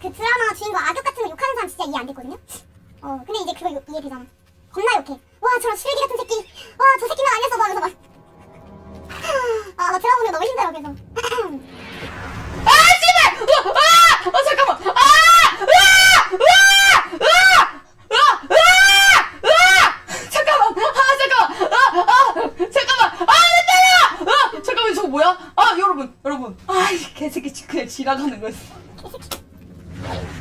그 드라마 주인공 악역 같은 거 욕하는 사람 진짜 이해 안 됐거든요. 어 근데 이제 그거 요- 이해 되잖아. 겁나 욕해. 와 저런 쓰레기 같은 새끼. 와 저 새끼만 아니었어 막. 아나 드라마 보면 너무 힘들어 그래서. 아 아! 아! 아! 아! 아! 아! 아! 아 여러분 여러분! 아 이 개새끼 지- 그냥 지나가는 거였어. Oh.